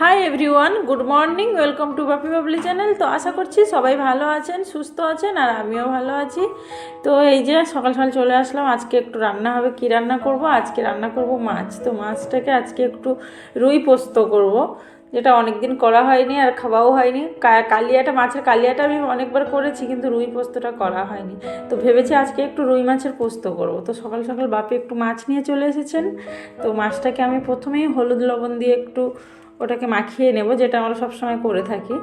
Hi everyone good morning welcome to Bapi Babli channel তো আশা করছি সবাই ভালো আছেন, সুস্থ আছেন, আর আমিও ভালো আছি। তো এই যে সকাল সকাল চলে আসলাম, আজকে একটু রান্না হবে, কি রান্না করব? আজকে রান্না করব মাছ। তো মাছটাকে আজকে একটু রুই পোস্ত করব, যেটা অনেক দিন করা হয়নি আর খাওয়াও হয়নি। কালিয়াটা, মাছের কালিয়াটা আমি অনেকবার করেছি, কিন্তু রুই পোস্তটা করা হয়নি। তো ভেবেছি আজকে একটু রুই মাছের পোস্ত করব। তো সকাল সকাল বাপি একটু মাছ নিয়ে চলে এসেছেন। তো মাছটাকে আমি প্রথমেই হলুদ লবণ দিয়ে একটু ওটাকে মাখিয়ে নেব যেটা আমরা সবসময় করে থাকি।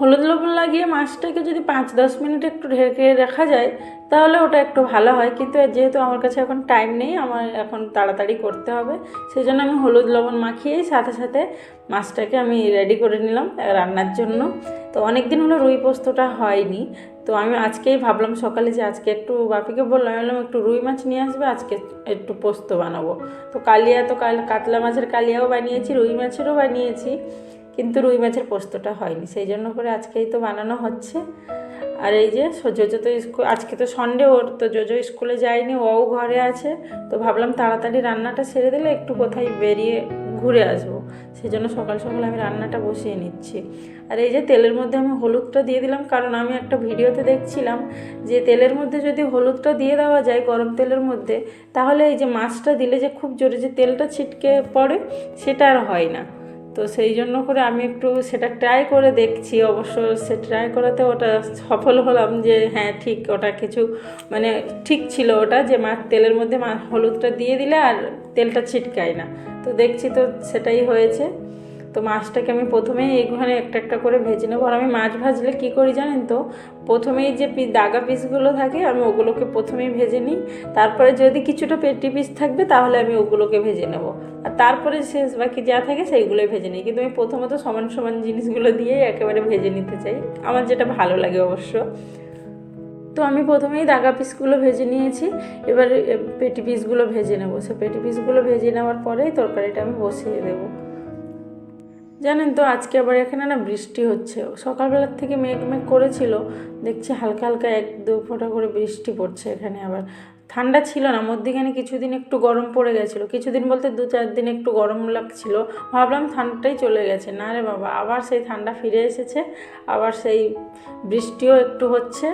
হলুদ লবণ লাগিয়ে মাছটাকে যদি পাঁচ দশ মিনিট একটু ঢেকে রাখা যায়, তাহলে ওটা একটু ভালো হয়। কিন্তু যেহেতু আমার কাছে এখন টাইম নেই, আমার এখন তাড়াতাড়ি করতে হবে সেই জন্য আমি হলুদ লবণ মাখিয়েই সাথে সাথে মাছটাকে আমি রেডি করে নিলাম রান্নার জন্য। তো অনেক দিন হলো রুই পোস্তটা হয়নি। তো আমি আজকেই ভাবলাম সকালে যে আজকে একটু বাপিকে বললাম বললাম, একটু রুই মাছ নিয়ে আসবে, আজকে একটু পোস্ত বানাবো। তো কালিয়া, তো কাল, কাতলা মাছের কালিয়াও বানিয়েছি, রুই মাছেরও বানিয়েছি। কিন্তু রুই মাছের পোস্তটা হয়নি। সেই জন্য করে আজকেই তো বানানো হচ্ছে। আর এই যে জোজো তো স্কুল আজকে তো সন্ডে ওর তো জোজো স্কুলে যায়নি, ওও ঘরে আছে। তো ভাবলাম তাড়াতাড়ি রান্নাটা সেরে দিলে একটু কোথায় বেরিয়ে ঘুরে আসব। সেই জন্য সকাল সকাল আমি রান্নাটা বসিয়ে নিচ্ছি। আর এই যে তেলের মধ্যে আমি হলুদটা দিয়ে দিলাম, কারণ আমি একটা ভিডিওতে দেখছিলাম যে তেলের মধ্যে যদি হলুদটা দিয়ে দেওয়া যায় গরম তেলের মধ্যে, তাহলে এই যে মাছটা দিলে যে খুব জোরে যে তেলটা ছিটকে পড়ে, সেটা আর হয় না। তো সেই জন্য করে আমি একটু সেটা ট্রাই করে দেখছি। অবশ্য সে ট্রাই করাতে ওটা সফল হলাম যে হ্যাঁ ঠিক ওটা কিছু মানে ঠিক ছিল ওটা যে মাছ তেলের মধ্যে মা, হলুদটা দিয়ে দিলে আর তেলটা ছিটকায় না। তো দেখছি তো সেটাই হয়েছে। তো মাছটাকে আমি প্রথমেই এইখানে একটা একটা করে ভেজে নেব। আর আমি মাছ ভাজলে কী করি জানেন তো? প্রথমেই যে দাগা পিসগুলো থাকে, আমি ওগুলোকে প্রথমেই ভেজে নিই। তারপরে যদি কিছুটা পেটি পিস থাকবে, তাহলে আমি ওগুলোকে ভেজে নেব। আর তারপরে শেষ বাকি যা থাকে সেইগুলোই ভেজে নিই। কিন্তু আমি প্রথমত সমান সমান জিনিসগুলো দিয়েই একেবারে ভেজে নিতে চাই। আমার যেটা ভালো লাগে অবশ্য। তো আমি প্রথমেই দাগা পিসগুলো ভেজে নিয়েছি। এবার পেটি পিসগুলো ভেজে নেব। সে পেটি পিসগুলো ভেজে নেওয়ার পরেই তরকারিটা আমি বসিয়ে দেবো। জানেন তো, আজকে আবার এখানে না বৃষ্টি হচ্ছে। সকালবেলার থেকে মেঘ মেঘ করেছিল। দেখছি হালকা হালকা এক দু ফোঁটা করে বৃষ্টি পড়ছে এখানে আবার। ঠান্ডা ছিল না, মধ্যিখানে কিছুদিন একটু গরম পড়ে গেছিল। কিছুদিন বলতে দু চার দিন একটু গরম লাগছিল। ভাবলাম ঠান্ডাটাই চলে গেছে। না রে বাবা, আবার সেই ঠান্ডা ফিরে এসেছে, আবার সেই বৃষ্টিও একটু হচ্ছে,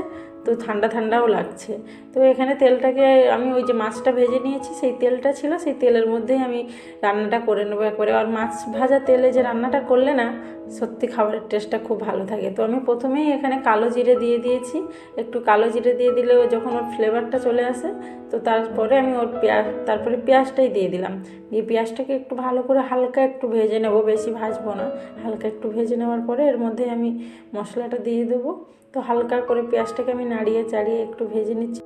তো ঠান্ডা ঠান্ডাও লাগছে। তো এখানে তেলটাকে আমি ওই যে মাছটা ভেজে নিয়েছি, সেই তেলটা ছিল, সেই তেলের মধ্যেই আমি রান্নাটা করে নেব একবারে। আর মাছ ভাজা তেলে যে রান্নাটা করলে না, সত্যি খাবারের টেস্টটা খুব ভালো থাকে। তো আমি প্রথমেই এখানে কালো জিরে দিয়ে দিয়েছি। একটু কালো জিরে দিয়ে দিলে যখন ওর ফ্লেভারটা চলে আসে, তো তারপরে আমি ওর পেঁয়াজ তারপরে পেঁয়াজটাই দিয়ে দিলাম। দিয়ে পেঁয়াজটাকে একটু ভালো করে হালকা একটু ভেজে নেব, বেশি ভাজবো না। হালকা একটু ভেজে নেওয়ার পরে এর মধ্যে আমি মশলাটা দিয়ে দেবো। তো হালকা করে পেঁয়াজটাকে আমি নাড়িয়ে চাড়িয়ে একটু ভেজে নিচ্ছি।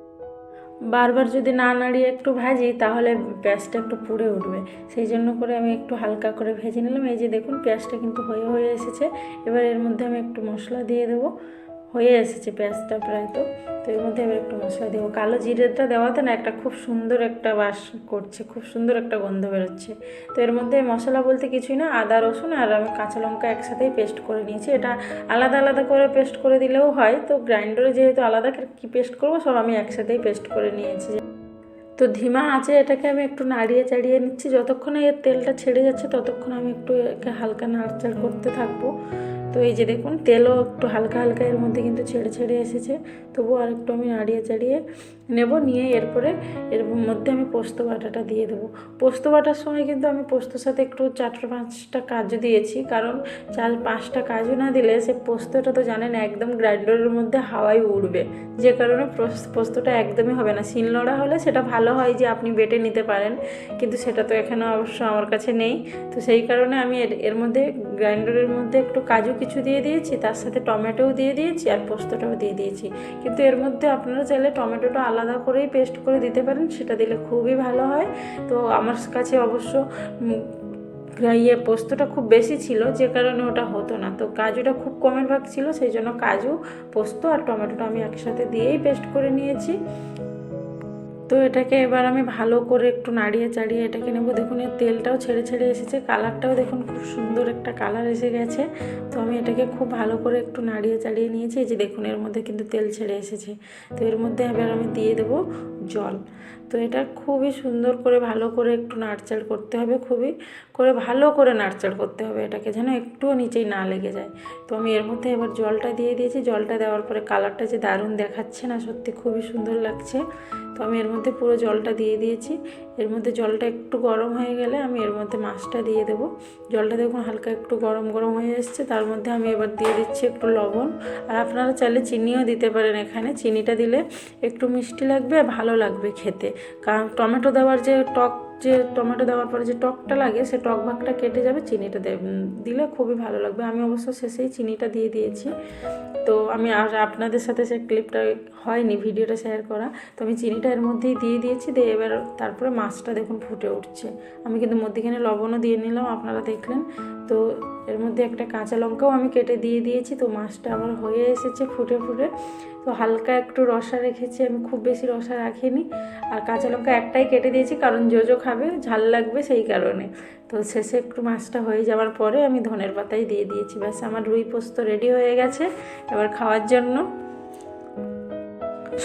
বারবার যদি না নাড়িয়ে একটু ভাজি, তাহলে পেঁয়াজটা একটু পুড়ে উঠবে। সেই জন্য করে আমি একটু হালকা করে ভেজে নিলাম। এই যে দেখুন, পেঁয়াজটা কিন্তু হয়ে হয়ে এসেছে। এবার এর মধ্যে আমি একটু মশলা দিয়ে দেবো। হয়ে এসেছে পেঁয়াজটা প্রায় তো তো এর মধ্যে এবার একটু মশলা দেবো। কালো জিরেটা দেওয়াতে না একটা খুব সুন্দর একটা বাস করছে, খুব সুন্দর একটা গন্ধ বেরোচ্ছে। তো এর মধ্যে মশলা বলতে কিছুই না, আদা, রসুন আর আমি কাঁচা লঙ্কা একসাথেই পেস্ট করে নিয়েছি। এটা আলাদা আলাদা করে পেস্ট করে দিলেও হয়, তো গ্রাইন্ডারে যেহেতু আলাদা কি পেস্ট করব সব আমি একসাথেই পেস্ট করে নিয়েছি। তো ধিমা আছে এটাকে আমি একটু নাড়িয়ে চাড়িয়ে নিচ্ছি, যতক্ষণে এর তেলটা ছেড়ে যাচ্ছে ততক্ষণ আমি একটু একে হালকা নাড়চাড় করতে থাকব। তো এই যে দেখুন, তেলও একটু হালকা হালকা এর মধ্যে কিন্তু ছেড়ে ছেড়ে এসেছে। তবু আর একটু আমি নাড়িয়ে চাড়িয়ে নেব, নিয়ে এরপরে এর মধ্যে আমি পোস্ত বাটাটা দিয়ে দেবো। পোস্ত বাটার সময় কিন্তু আমি পোস্তর সাথে একটু চারটে পাঁচটা কাজু দিয়েছি, কারণ চার পাঁচটা কাজু না দিলে সে পোস্তটা তো জানেন একদম গ্রাইন্ডারের মধ্যে হাওয়ায় উড়বে। যে কারণে পোস- পোস্তটা একদমই হবে না। শিলনোড়া হলে সেটা ভালো হয় যে আপনি বেটে নিতে পারেন, কিন্তু সেটা তো এখানে অবশ্য আমার কাছে নেই। তো সেই কারণে আমি এর মধ্যে গ্রাইন্ডারের মধ্যে একটু কাজু কিছু দিয়ে দিয়েছি, তার সাথে টমেটোও দিয়ে দিয়েছি আর পোস্তটাও দিয়ে দিয়েছি। কিন্তু এর মধ্যে আপনারা চাইলে টমেটোটা আলাদা করেই পেস্ট করে দিতে পারেন, সেটা দিলে খুবই ভালো হয়। তো আমার কাছে অবশ্য ইয়ে পোস্তটা খুব বেশি ছিল, যে কারণে ওটা হতো না। তো কাজুটা খুব কমের ভাগ ছিল, সেই জন্য কাজু, পোস্ত আর টমেটোটা আমি একসাথে দিয়েই পেস্ট করে নিয়েছি। তো এটাকে এবার আমি ভালো করে একটু নাড়িয়ে চাড়িয়ে এটাকে নেব। দেখুন, এর তেলটাও ছেড়ে ছেড়ে এসেছে, কালারটাও দেখুন খুব সুন্দর একটা কালার এসে গেছে। তো আমি এটাকে খুব ভালো করে একটু নাড়িয়ে চাড়িয়ে নিয়েছি। এই যে দেখুন, এর মধ্যে কিন্তু তেল ছেড়ে এসেছে। তো এর মধ্যে এবার আমি দিয়ে দেবো জল। তো এটা খুবই সুন্দর করে ভালো করে একটু নাড়চাড় করতে হবে, খুবই করে ভালো করে নাড়চাড় করতে হবে এটাকে যেন একটুও নিচেই না লেগে যায়। তো আমি এর মধ্যে এবার জলটা দিয়ে দিয়েছি, জলটা দেওয়ার পরে কালারটা যে দারুণ দেখাচ্ছে না, সত্যি খুবই সুন্দর লাগছে। তো আমি এর মধ্যে পুরো জলটা দিয়ে দিয়েছি, এর মধ্যে জলটা একটু গরম হয়ে গেলে আমি এর মধ্যে মাছটা দিয়ে দেবো। জলটা দেখুন হালকা একটু গরম গরম হয়ে এসছে, তার মধ্যে আমি এবার দিয়ে দিচ্ছি একটু লবণ। আর আপনারা চাইলে চিনিও দিতে পারেন এখানে, চিনিটা দিলে একটু মিষ্টি লাগবে আর ভালো লাগবে খেতে। কারণ টমেটো দেওয়ার যে টক যে টমেটো দেওয়ার পরে যে টকটা লাগে, সে টক ভাগটা কেটে যাবে, চিনিটা দিলে খুবই ভালো লাগবে। আমি অবশ্য শেষেই চিনিটা দিয়ে দিয়েছি। তো আমি আর আপনাদের সাথে সে ক্লিপটা হয়নি, ভিডিওটা শেয়ার করা। তো আমি চিনিটা এর মধ্যেই দিয়ে দিয়েছি, দিয়ে এবার তারপরে মাছটা দেখুন ফুটে উঠছে। আমি কিন্তু মধ্যেখানে লবণও দিয়ে নিলাম, আপনারা দেখলেন। তো এর মধ্যে একটা কাঁচা লঙ্কাও আমি কেটে দিয়ে দিয়েছি। তো মাছটা আমার হয়ে এসেছে ফুটে ফুটে। তো হালকা একটু রসা রেখেছি, আমি খুব বেশি রসা রাখিনি। আর কাঁচা লঙ্কা একটাই কেটে দিয়েছি, কারণ জোজো ঝাল লাগবে সেই কারণে। তো শেষে একটু মাছটা হয়ে যাওয়ার পরে আমি ধনের পাতাই দিয়ে দিয়েছি। ব্যাস, আমার রুই পোস্ত রেডি হয়ে গেছে। এবার খাওয়ার জন্য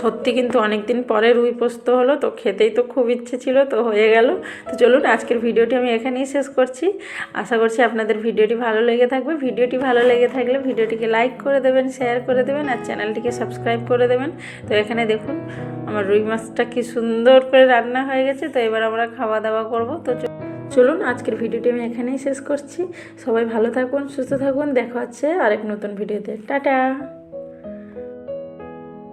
সত্যি কিন্তু অনেক দিন পরে রুই পোস্ত হলো, তো খেতেই তো খুব ইচ্ছে ছিল, তো হয়ে গেল। তো চলুন, আজকের ভিডিওটি আমি এখানেই শেষ করছি। আশা করছি আপনাদের ভিডিওটি ভালো লেগে থাকবে। ভিডিওটি ভালো লেগে থাকলে ভিডিওটিকে লাইক করে দেবেন শেয়ার করে দেবেন, আর চ্যানেলটিকে সাবস্ক্রাইব করে দেবেন। তো এখানে দেখুন, আমার রুই মাছটা কি সুন্দর করে রান্না হয়ে গেছে। তো এবার আমরা খাওয়া দাওয়া করব। তো চলুন, আজকের ভিডিওটি আমি এখানেই শেষ করছি। সবাই ভালো থাকুন, সুস্থ থাকুন। দেখা হচ্ছে আরেক নতুন ভিডিওতে। টাটা!